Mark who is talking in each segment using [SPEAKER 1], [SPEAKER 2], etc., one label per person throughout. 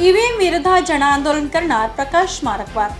[SPEAKER 1] EVM विरोधात जनआंदोलन करणार प्रकाश मारकवार.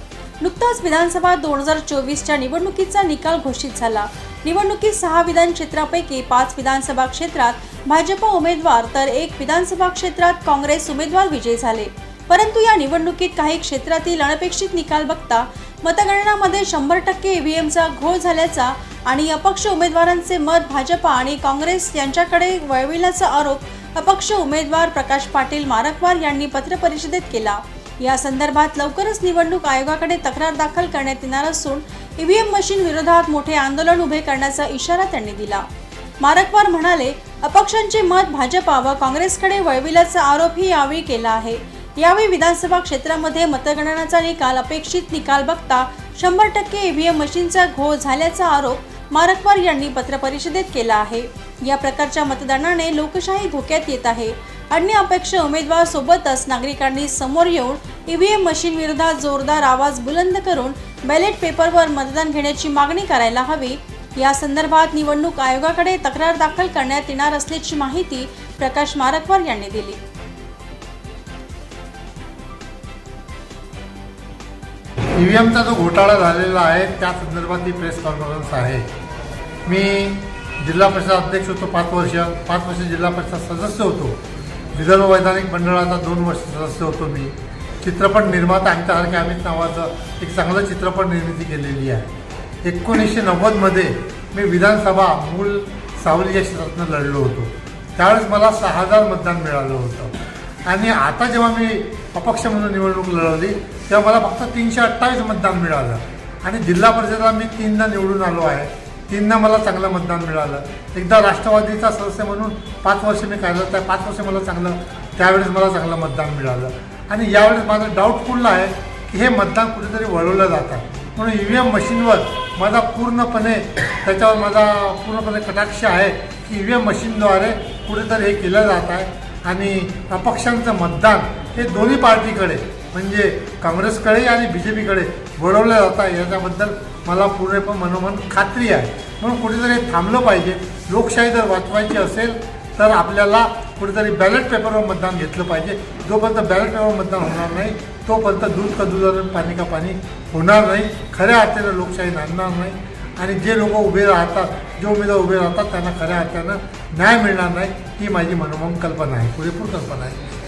[SPEAKER 1] नुकताच विधानसभा दोन हजार चोवीसच्या निवडणुकीचा निकाल घोषित झाला. निवडणुकीत सहा विधान क्षेत्रापैकी पाच विधानसभा क्षेत्रात भाजप उमेदवार तर एक विधानसभा क्षेत्रात काँग्रेस उमेदवार विजयी झाले. परंतु या निवडणुकीत काही क्षेत्रातील अनपेक्षित निकाल बघता मतगणनामध्ये शंभर टक्के ईव्हीएमचा घोळ झाल्याचा आणि अपक्ष उमेदवारांचे मत भाजपा आणि काँग्रेस यांच्याकडे वळविल्याचा आरोप अपक्ष उमेदवार प्रकाश पाटील मारकवार यांनी पत्रपरिषदेत केला. या संदर्भात लवकरच निवडणूक आयोगाकडे तक्रार दाखल करण्यात येणार असून ईव्हीएम मशीन विरोधात मोठे आंदोलन उभे करण्याचा इशारा त्यांनी दिला. मारकवार म्हणाले अपक्षांचे मत भाजपा व काँग्रेसकडे वळविल्याचा आरोपही यावेळी केला आहे. यावेळी विधानसभा क्षेत्रामध्ये मतगणनाचा निकाल अपेक्षित निकाल बघता शंभर टक्के ईव्हीएम मशीनचा घोळ झाल्याचा आरोप मारकवार यांनी पत्रपरिषदेत केला आहे. या प्रकारच्या मतदानाने लोकशाही धोक्यात येत आहे. अन्य अपेक्ष उमेदवार सोबतच नागरिकांनी समोर येऊन ईव्हीएम मशीन विरोधात जोरदार आवाज बुलंद करून बॅलेट पेपरवर मतदान घेण्याची मागणी करायला हवी. या संदर्भात निवडणूक आयोगाकडे तक्रार दाखल करण्यात येणार असल्याची माहिती प्रकाश मारकवार यांनी दिली.
[SPEAKER 2] ईव्हीएमचा जो घोटाळा झालेला आहे त्या संदर्भात ही प्रेस कॉन्फरन्स आहे. मी जिल्हा परिषद अध्यक्ष होतो पाच वर्ष. पाच वर्ष जिल्हा परिषद सदस्य होतो. विदर्भ वैधानिक मंडळाचा दोन वर्ष सदस्य होतो मी. चित्रपट निर्माता आमच्यासारख्या अमित नावाचं एक चांगलं चित्रपट निर्मिती केलेली आहे. एकोणीसशे नव्वदमध्ये मी विधानसभा मूल सावली या क्षेत्रातनं लढलो होतो. त्यावेळेस मला सहा हजार मतदान मिळालं होतं. आणि आता जेव्हा मी अपक्ष म्हणून निवडणूक लढवली तेव्हा मला फक्त तीनशे अठ्ठावीस मतदान मिळालं. आणि जिल्हा परिषदेला मी तीनदा निवडून आलो आहे. तीनदा मला चांगलं मतदान मिळालं. एकदा राष्ट्रवादीचा सदस्य म्हणून पाच वर्ष मी कार्यरत आहे पाच वर्ष मला चांगलं त्यावेळेस मला चांगलं मतदान मिळालं. आणि यावेळेस माझं डाऊटफुल आहे की हे मतदान कुठेतरी वळवलं जात. आहे म्हणून ई व्ही एम मशीनवर माझा पूर्णपणे त्याच्यावर माझा पूर्णपणे कटाक्ष आहे की ई व्ही एम मशीनद्वारे कुठेतरी हे केलं जात आहे. आणि अपक्षांचं मतदान हे दोन्ही पार्टीकडे म्हणजे काँग्रेसकडे आणि बी जे पीकडे वळवलं जात आहे याच्याबद्दल मला पूर्णपणे मनोमन खात्री आहे. म्हणून कुठेतरी थांबलं पाहिजे. लोकशाही जर वाचवायची असेल तर आपल्याला कुठेतरी बॅलेट पेपरवर मतदान घेतलं पाहिजे. जोपर्यंत बॅलेट पेपरवर मतदान होणार नाही तोपर्यंत दूध का दूध पाणी का पाणी होणार नाही. खऱ्या अर्थानं लोकशाही नांदणार नाही. आणि जे लोक उभे राहतात जे उमेदवार उभे राहतात त्यांना खऱ्या अर्थानं न्याय मिळणार नाही ही माझी मनोमन कल्पना आहे. पुरेपूर कल्पना आहे.